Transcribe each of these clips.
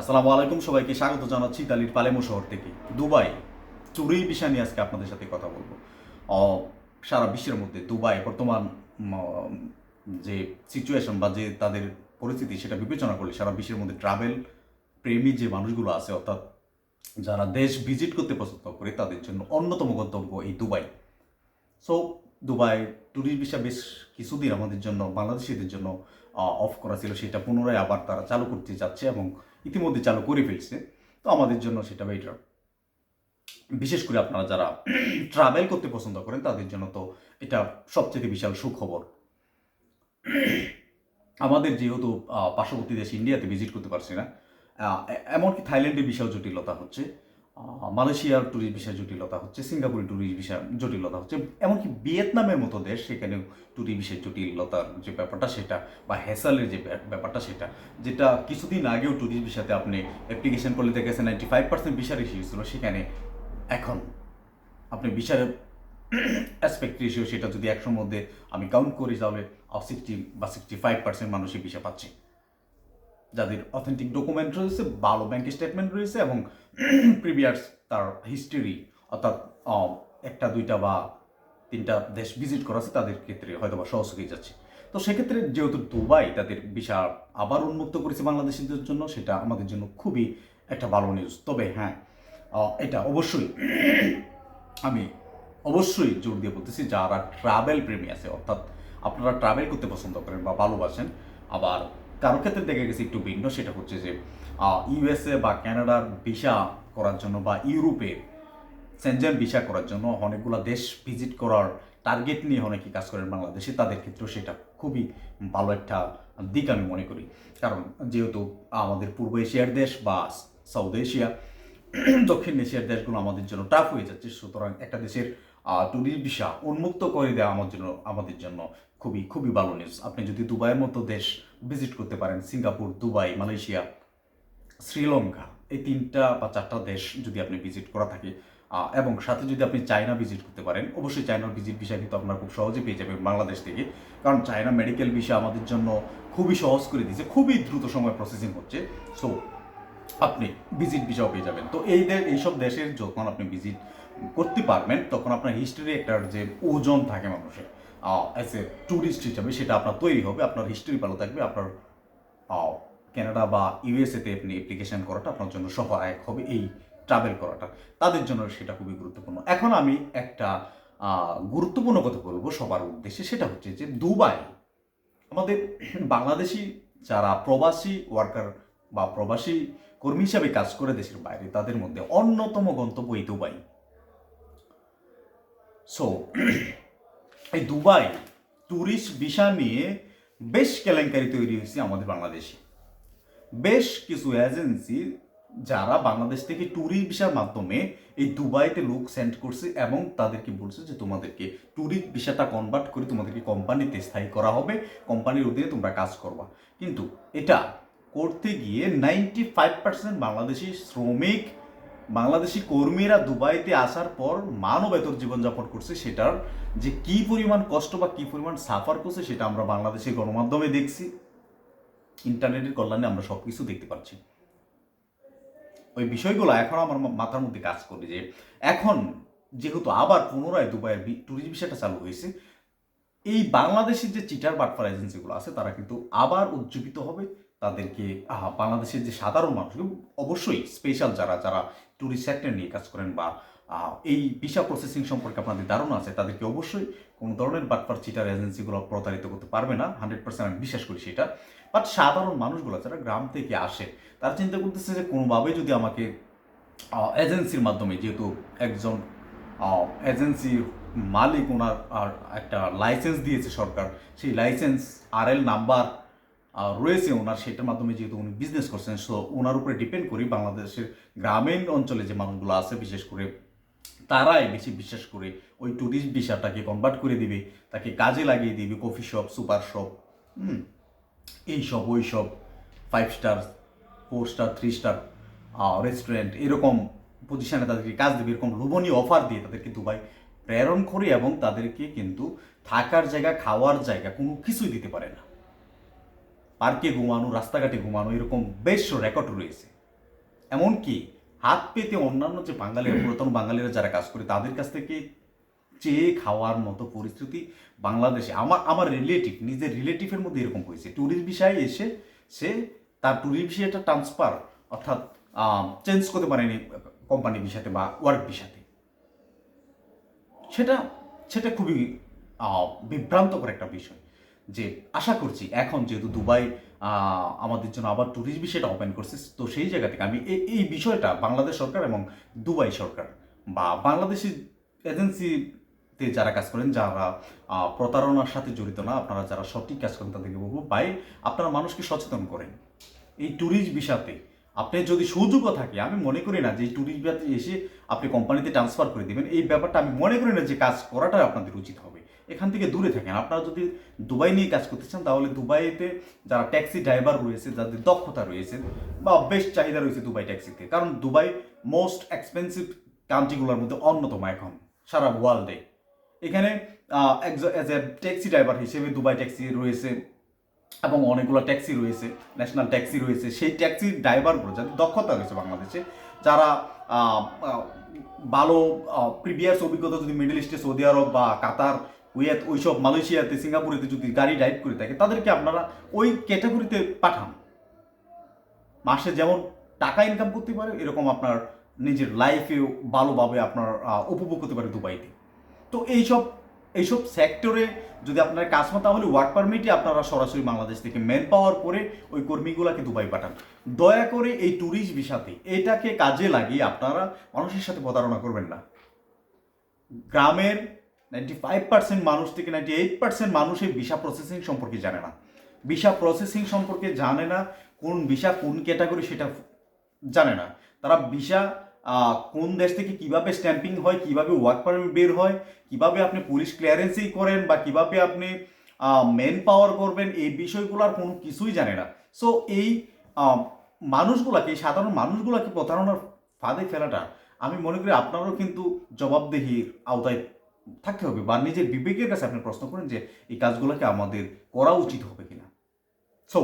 আসসালামু আলাইকুম, সবাইকে স্বাগত জানাচ্ছি ইতালির পালেমো শহর থেকে। দুবাই, চুরি বিষয় নিয়ে আজকে আপনাদের সাথে কথা বলব। সারা বিশ্বের মধ্যে দুবাই বর্তমান যে সিচুয়েশন বা যে তাদের পরিস্থিতি সেটা বিবেচনা করলে সারা বিশ্বের মধ্যে ট্রাভেল প্রেমী যে মানুষগুলো আছে, অর্থাৎ যারা দেশ ভিজিট করতে পছন্দ করে, তাদের জন্য অন্যতম গন্তব্য এই Dubai. So Dubai tourist visa বেশ কিছুদিন আমাদের জন্য, বাংলাদেশিদের জন্য অফ করা ছিল, সেটা পুনরায় আবার তারা চালু করতে যাচ্ছে এবং ইতিমধ্যে চালু করে ফেলছে। তো আমাদের জন্য সেটা বেটার বিশেষ করে আপনারা যারা ট্রাভেল করতে পছন্দ করেন, তাদের জন্য তো এটা সবচেয়ে বিশাল সুখবর। আমাদের যেহেতু পার্শ্ববর্তী দেশ ইন্ডিয়াতে ভিজিট করতে পারছি না এমনকি থাইল্যান্ডে বিশাল জটিলতা হচ্ছে। মালয়েশিয়ার ট্যুরিস্ট ভিসা জটিলতা হচ্ছে, সিঙ্গাপুরের ট্যুরিস্ট ভিসা জটিলতা হচ্ছে, এমনকি ভিয়েতনামের মতো দেশ, সেখানেও ট্যুরিস্ট ভিসার জটিলতার যে ব্যাপারটা সেটা বা হ্যাসালের যে ব্যাপ- ব্যাপারটা সেটা, যেটা কিছুদিন আগেও ট্যুরিস্ট ভিসাতে আপনি অ্যাপ্লিকেশন করলে দেখেছেন ninety five percent visa ratio ছিল সেখানে। এখন আপনি ভিসার অ্যাসপেক্ট রেশিও সেটা যদি একশোর মধ্যে আমি কাউন্ট করি তাহলে সিক্সটি বা সিক্সটি ফাইভ পার্সেন্ট মানুষই ভিসা পাচ্ছে। যাদের অথেন্টিক ডকুমেন্ট রয়েছে, ভালো ব্যাংক স্টেটমেন্ট রয়েছে এবং প্রিভিয়াস তার হিস্টরি অর্থাৎ একটা, দুইটা বা তিনটা দেশ ভিজিট করা আছে, তাদের ক্ষেত্রে হয়তো বা সহজ হয়ে যাচ্ছে। তো সেক্ষেত্রে যেহেতু দুবাই তাদের ভিসা আবার উন্মুক্ত করেছে বাংলাদেশিদের জন্য, সেটা আমাদের জন্য খুবই একটা ভালো নিউজ তবে হ্যাঁ এটা অবশ্যই আমি অবশ্যই জোর দিয়ে বলতেছি, যারা ট্রাভেল প্রেমী আছে, অর্থাৎ আপনারা ট্রাভেল করতে পছন্দ করেন বা ভালোবাসেন, আবার কারও ক্ষেত্রে দেখে গেছি একটু ভিন্ন, সেটা হচ্ছে যে ইউএসএ বা কানাডার ভিসা করার জন্য বা ইউরোপে সেনজেন ভিসা করার জন্য অনেকগুলো দেশ ভিজিট করার টার্গেট নিয়ে অনেকে কাজ করেন বাংলাদেশে, তাদের ক্ষেত্রেও সেটা খুবই ভালো একটা দিক আমি মনে করি। কারণ যেহেতু আমাদের পূর্ব এশিয়ার দেশ বা সাউথ এশিয়া দক্ষিণ এশিয়ার দেশগুলো আমাদের জন্য টাফ হয়ে যাচ্ছে, সুতরাং একটা দেশের ট্যুরিস্ট ভিসা উন্মুক্ত করে দেওয়া আমার জন্য, আমাদের জন্য খুবই খুবই ভালো নিউজ আপনি যদি দুবাইয়ের মতো দেশ ভিজিট করতে পারেন, সিঙ্গাপুর, দুবাই, মালয়েশিয়া, শ্রীলঙ্কা, এই তিনটা বা চারটা দেশ যদি আপনি ভিজিট করা থাকে এবং সাথে যদি আপনি চায়না ভিজিট করতে পারেন, অবশ্যই চায়নার ভিজিট ভিসা কিন্তু আপনারা খুব সহজে পেয়ে যাবেন বাংলাদেশ থেকে। কারণ চায়না মেডিকেল ভিসা আমাদের জন্য খুবই সহজ করে দিয়েছে, খুবই দ্রুত সময় প্রসেসিং হচ্ছে। সো আপনি ভিজিট ভিসাও পেয়ে যাবেন। তো এই এইসব দেশের যখন আপনি ভিজিট করতে পারবেন, তখন আপনার হিস্ট্রি একটা যে ওজন থাকে মানুষের। অ্যাজ এ ট্যুরিস্ট হিসাবে সেটা আপনার তৈরি হবে, আপনার হিস্ট্রি ভালো থাকবে, আপনার কানাডা বা ইউএসএতে আপনি অ্যাপ্লিকেশন করাটা আপনার জন্য সহায়ক হবে এই ট্রাভেল করাটা। তাদের জন্য সেটা খুবই গুরুত্বপূর্ণ। এখন আমি একটা গুরুত্বপূর্ণ কথা বলব সবার উদ্দেশ্যে, সেটা হচ্ছে যে দুবাই, আমাদের বাংলাদেশি যারা প্রবাসী ওয়ার্কার বা প্রবাসী কর্মী হিসাবে কাজ করে দেশের বাইরে, তাদের মধ্যে অন্যতম গন্তব্য এই দুবাই। সো এই দুবাই ট্যুরিস্ট ভিসা নিয়ে বেশ কেলেঙ্কারি তৈরি হয়েছে আমাদের বাংলাদেশে। বেশ কিছু এজেন্সি যারা বাংলাদেশ থেকে ট্যুরিস্ট ভিসার মাধ্যমে এই দুবাইতে লোক সেন্ড করছে এবং তাদেরকে বলছে যে তোমাদেরকে ট্যুরিস্ট ভিসাটা কনভার্ট করে তোমাদেরকে কোম্পানিতে স্থায়ী করা হবে কোম্পানির অধীনে তোমরা কাজ করবা। কিন্তু এটা করতে গিয়ে নাইনটি ফাইভ পার্সেন্ট বাংলাদেশি শ্রমিক বাংলাদেশি কর্মীরা দুবাইতে আসার পর মানবেতর জীবনযাপন করছে সেটার যে কি পরিমাণ কষ্ট বা কি পরিমাণ সাফার করছে সেটা আমরা বাংলাদেশের গণমাধ্যমে দেখছি। ইন্টারনেটের কল্যাণে আমরা সব কিছু দেখতে পাচ্ছি। ওই বিষয়গুলো এখন আমার মাথার মধ্যে কাজ করে যে এখন যেহেতু আবার পুনরায় দুবাইয়ের ট্যুরিস্ট বিষয়টা চালু হয়েছে, এই বাংলাদেশের যে চিটার বাটফার এজেন্সিগুলো আছে, তারা কিন্তু আবার উজ্জীবিত হবে। তাদেরকে বাংলাদেশের যে সাধারণ মানুষ অবশ্যই স্পেশাল যারা যারা ট্যুরিস্ট সেক্টর নিয়ে কাজ করেন বা এই ভিসা প্রসেসিং সম্পর্কে আপনাদের ধারণা আছে, তাদেরকে অবশ্যই কোনো ধরনের বাটপার চিটার এজেন্সিগুলো প্রতারিত করতে পারবে না হান্ড্রেড পার্সেন্ট আমি বিশ্বাস করি সেটা। বাট সাধারণ মানুষগুলো যারা গ্রাম থেকে আসে, তারা চিন্তা করতেছে যে কোনোভাবে যদি আমাকে এজেন্সির মাধ্যমে যেহেতু একজন এজেন্সির মালিক ওনার আর একটা লাইসেন্স দিয়েছে সরকার, সেই লাইসেন্স আর এল নাম্বার রয়েছে ওনার সেটার মাধ্যমে যেহেতু উনি বিজনেস করছেন সো ওনার উপরে ডিপেন্ড করি বাংলাদেশের গ্রামীণ অঞ্চলে যে মানুষগুলো আছে, বিশেষ করে তারাই বেশি বিশ্বাস করে ওই ট্যুরিস্ট ভিসাটাকে কনভার্ট করে দিবে, তাকে কাজে লাগিয়ে দিবে কফি শপ সুপার শপ হুম, এই সব, ওই সব five star four star three star restaurant এরকম পজিশানে তাদেরকে কাজ দেবে, এরকম লোভনীয় অফার দিয়ে তাদেরকে দুবাই প্রেরণ করে এবং তাদেরকে কিন্তু থাকার জায়গা, খাওয়ার জায়গা কোনো কিছুই দিতে পারে না। পার্কে ঘুমানো রাস্তাঘাটে ঘুমানো এরকম বেশ রেকর্ড রয়েছে। এমনকি হাত পেতে অন্যান্য যে বাঙালিরা পুরাতন বাঙালিরা যারা কাজ করে তাদের কাছ থেকে চেয়ে খাওয়ার মতো পরিস্থিতি বাংলাদেশে আমার আমার রিলেটিভ নিজের রিলেটিভের মধ্যে এরকম হয়েছে। ট্যুরিস্ট বিষয়ে এসে সে তার ট্যুরিস্ট বিষয়টা ট্রান্সফার অর্থাৎ চেঞ্জ করতে পারেনি কোম্পানি বিষয়তে বা ওয়ার্ক বিষয়তে সেটা সেটা খুবই বিভ্রান্তকর একটা বিষয়। যে আশা করছি এখন যেহেতু দুবাই আমাদের জন্য আবার ট্যুরিস্ট বিষয়টা ওপেন করছে, তো সেই জায়গা থেকে আমি এই বিষয়টা বাংলাদেশ সরকার এবং দুবাই সরকার বা বাংলাদেশি এজেন্সিতে যারা কাজ করেন, যারা প্রতারণার সাথে জড়িত না, আপনারা যারা সঠিক কাজ করেন তাদেরকে বলব, ভাই, আপনারা মানুষকে সচেতন করেন। এই ট্যুরিস্ট বিষয়তে আপনি যদি সুযোগও থাকে, আমি মনে করি না যে ট্যুরিস্ট ভিসাতে এসে আপনি কোম্পানিতে ট্রান্সফার করে দিবেন, এই ব্যাপারটা আমি মনে করি না যে কাজ করাটাই আপনাদের উচিত হবে। এখান থেকে দূরে থাকেন। আপনারা যদি দুবাই নিয়ে কাজ করতে চান, তাহলে দুবাইতে যারা ট্যাক্সি ড্রাইভার রয়েছে, যাদের দক্ষতা রয়েছে বা বেশ চাহিদা রয়েছে দুবাই ট্যাক্সিতে, কারণ দুবাই মোস্ট এক্সপেন্সিভ কান্ট্রিগুলোর মধ্যে অন্যতম এখন, সারা ওয়ার্ল্ডে এখানে অ্যাজ এ ট্যাক্সি ড্রাইভার হিসেবে দুবাই ট্যাক্সি রয়েছে এবং অনেকগুলো ট্যাক্সি রয়েছে ন্যাশনাল ট্যাক্সি রয়েছে। সেই ট্যাক্সি ড্রাইভারগুলো যাদের দক্ষতা রয়েছে বাংলাদেশে, যারা ভালো প্রিভিয়াস অভিজ্ঞতা যদি মিডল ইস্টে সৌদি আরব বা কাতার কুয়েত, ওইসব মালয়েশিয়াতে, সিঙ্গাপুরেতে যদি গাড়ি ড্রাইভ করে থাকে, তাদেরকে আপনারা ওই ক্যাটাগরিতে পাঠান। মাসে যেমন টাকা ইনকাম করতে পারে, এরকম আপনার নিজের লাইফেও ভালোভাবে আপনার উপভোগ করতে পারে দুবাইতে। তো এইসব এইসব সেক্টরে যদি আপনার কাজ পান তাহলে ওয়ার্ক পারমিটে আপনারা সরাসরি বাংলাদেশ থেকে ম্যান পাওয়ার করে ওই কর্মীগুলোকে দুবাই পাঠান। দয়া করে এই ট্যুরিস্ট ভিসাতে এটাকে কাজে লাগিয়ে আপনারা মানুষের সাথে প্রতারণা করবেন না। গ্রামের নাইনটি ফাইভ পার্সেন্ট মানুষ থেকে নাইনটি এইট পার্সেন্ট মানুষ এই ভিসা প্রসেসিং সম্পর্কে জানে না। ভিসা প্রসেসিং সম্পর্কে জানে না, কোন ভিসা কোন ক্যাটাগরি সেটা জানে না। তারা ভিসা কোন দেশ থেকে কীভাবে স্ট্যাম্পিং হয়, কীভাবে ওয়ার্ক পারমিট বের হয়, কীভাবে আপনি পুলিশ ক্লিয়ারেন্সই করেন বা কীভাবে আপনি মেন পাওয়ার করবেন, এই বিষয়গুলোর কোনো কিছুই জানে না। সো এই মানুষগুলাকে সাধারণ মানুষগুলাকে প্রতারণার ফাঁদে ফেলাটা আমি মনে করি আপনারও কিন্তু জবাবদেহির আওতায় থাকতে হবে বা নিজের বিবেকের কাছে আপনি প্রশ্ন করেন যে এই কাজগুলোকে আমাদের করা উচিত হবে কিনা। সো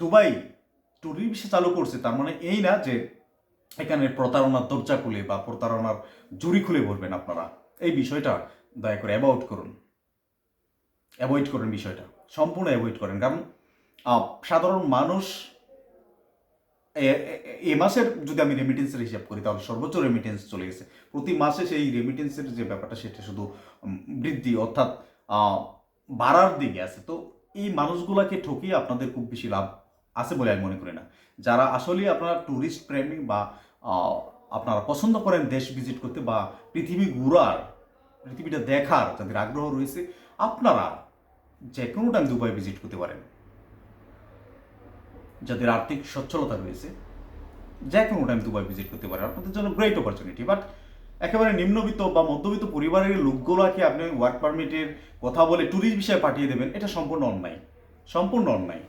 দুবাই ট্যুরিস্ট ভিসা চালু করছে, তার মানে এই না যে এখানে প্রতারণার দরজা খুলে বা প্রতারণার জুড়ি খুলে বলবেন আপনারা। এই বিষয়টা দয়া করে অ্যাভয়েড করুন। অ্যাভয়েড করেন বিষয়টা। সম্পূর্ণ অ্যাভয়েড করেন। কারণ সাধারণ মানুষ এ- মাসের যদি আমি রেমিটেন্সের হিসাব করি, তাহলে সর্বোচ্চ রেমিটেন্স চলে গেছে। প্রতি মাসে সেই রেমিটেন্সের যে ব্যাপারটা, সেটা শুধু বৃদ্ধি অর্থাৎ বাড়ার দিকে আছে। তো এই মানুষগুলাকে ঠকিয়ে আপনাদের খুব বেশি লাভ আছে বলে আমি মনে করি না। যারা আসলে আপনারা ট্যুরিস্ট প্রেমী বা আপনারা পছন্দ করেন দেশ ভিজিট করতে বা পৃথিবী ঘুরার, পৃথিবীটা দেখার যাদের আগ্রহ রয়েছে, আপনারা যে কোনো টাইম দুবাই ভিজিট করতে পারেন। যাদের আর্থিক সচ্ছলতা রয়েছে, যে কোনো টাইম দুবাই ভিজিট করতে পারেন। আপনাদের জন্য গ্রেট অপরচুনিটি বাট একেবারে নিম্নবিত্ত বা মধ্যবিত্ত পরিবারের লোকগুলোকে আপনি ওয়ার্ক পারমিটের কথা বলে ট্যুরিস্ট বিষয়ে পাঠিয়ে দেবেন, এটা সম্পূর্ণ অন্যায়। সম্পূর্ণ অন্যায়।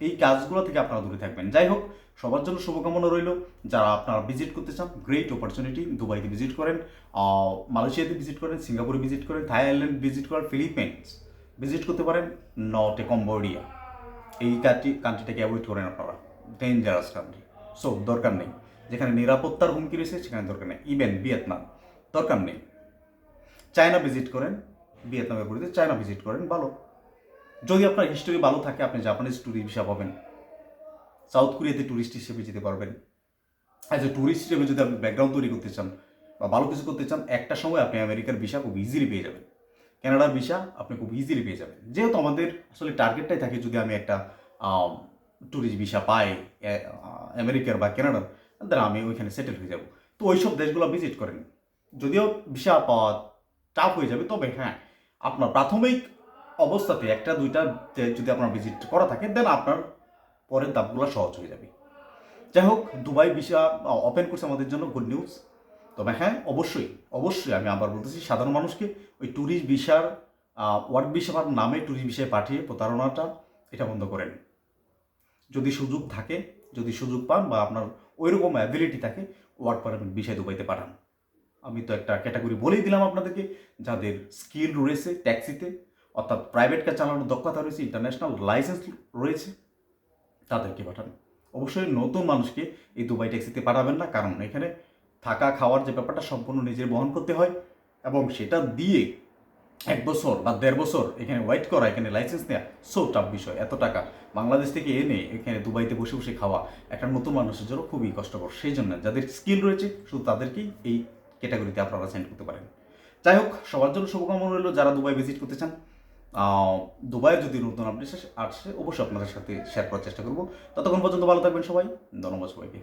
এই কাজগুলো থেকে আপনারা দূরে থাকবেন। যাই হোক, সবার জন্য শুভকামনা রইল। যারা আপনারা ভিজিট করতে চান গ্রেট অপরচুনিটি দুবাইতে ভিজিট করেন মালয়েশিয়াতে ভিজিট করেন, সিঙ্গাপুরে ভিজিট করেন, থাইল্যান্ড ভিজিট করেন ফিলিপিন্স ভিজিট করতে পারেন, নট এ কম্বোডিয়া। এই কান্ট্রি কান্ট্রিটাকে অ্যাভয়েড করেন আপনারা ডেঞ্জারাস কান্ট্রি সো দরকার নেই। যেখানে নিরাপত্তার হুমকি রয়েছে, সেখানে দরকার নেই। ইভেন ভিয়েতনাম দরকার নেই। চায়না ভিজিট করেন। ভিয়েতনামের পরিতে চায়না ভিজিট করেন। ভালো। যদি আপনার হিস্টোরি ভালো থাকে, আপনি জাপানিজ ট্যুরিস্ট ভিসা পাবেন। সাউথ কোরিয়াতে ট্যুরিস্ট হিসেবে যেতে পারবেন। অ্যাজ এ ট্যুরিস্ট হিসেবে যদি আপনি ব্যাকগ্রাউন্ড তৈরি করতে চান বা ভালো কিছু করতে চান, একটা সময় আপনি আমেরিকার ভিসা খুব ইজিলি পেয়ে যাবেন। কানাডার ভিসা আপনি খুব ইজিলি পেয়ে যাবেন। যেহেতু আমাদের আসলে টার্গেটটাই থাকে যদি আমি একটা ট্যুরিস্ট ভিসা পাই আমেরিকার বা কানাডার তাহলে আমি ওইখানে সেটেল হয়ে যাব। তো ওইসব দেশগুলো ভিজিট করেন। যদিও ভিসা পাওয়া টাফ হয়ে যাবে, তবে হ্যাঁ আপনার প্রাথমিক অবস্থাতে একটা, দুইটা যদি আপনার ভিজিট করা থাকে দেন আপনার পরের ধাপগুলো সহজ হয়ে যাবে। যাই হোক, দুবাই ভিসা ওপেন করছে আমাদের জন্য গুড নিউজ তবে হ্যাঁ অবশ্যই অবশ্যই আমি আবার বলতেছি, সাধারণ মানুষকে ওই ট্যুরিস্ট ভিসার ওয়ার্ক ভিসার নামে ট্যুরিস্ট ভিসায় পাঠিয়ে প্রতারণাটা এটা বন্ধ করেন। যদি সুযোগ থাকে, যদি সুযোগ পান বা আপনার ওই রকম অ্যাবিলিটি থাকে ওয়ার্ক পারমিট বিষয় দুবাইতে পাঠান। আমি তো একটা ক্যাটাগরি বলেই দিলাম আপনাদেরকে, যাদের স্কিল রয়েছে ট্যাক্সিতে অর্থাৎ প্রাইভেট কার চালানোর দক্ষতা রয়েছে ইন্টারন্যাশনাল লাইসেন্স রয়েছে, তাদেরকে পাঠান। অবশ্যই নতুন মানুষকে এই দুবাই ট্যাক্সিতে পাঠাবেন না, কারণ এখানে থাকা, খাওয়ার যে ব্যাপারটা সম্পূর্ণ নিজের বহন করতে হয় এবং সেটা দিয়ে এক বছর বা দেড় বছর এখানে ওয়েট করা, এখানে লাইসেন্স নেওয়া সো টাফ বিষয়, এত টাকা। বাংলাদেশ থেকে এনে এখানে দুবাইতে বসে বসে খাওয়া একটা নতুন মানুষের জন্য খুবই কষ্টকর। সেই জন্য যাদের স্কিল রয়েছে, শুধু তাদেরকেই এই ক্যাটাগরিতে আপনারা সেন্ড করতে পারেন। যাই হোক, সবার জন্য শুভকামনা রইল যারা দুবাই ভিজিট করতে চান। দুবাইয়ের যদি নতুন আপডেট আসে অবশ্যই আপনাদের সাথে শেয়ার করার চেষ্টা করব। ততক্ষণ পর্যন্ত ভালো থাকবেন সবাই। ধন্যবাদ সবাইকে।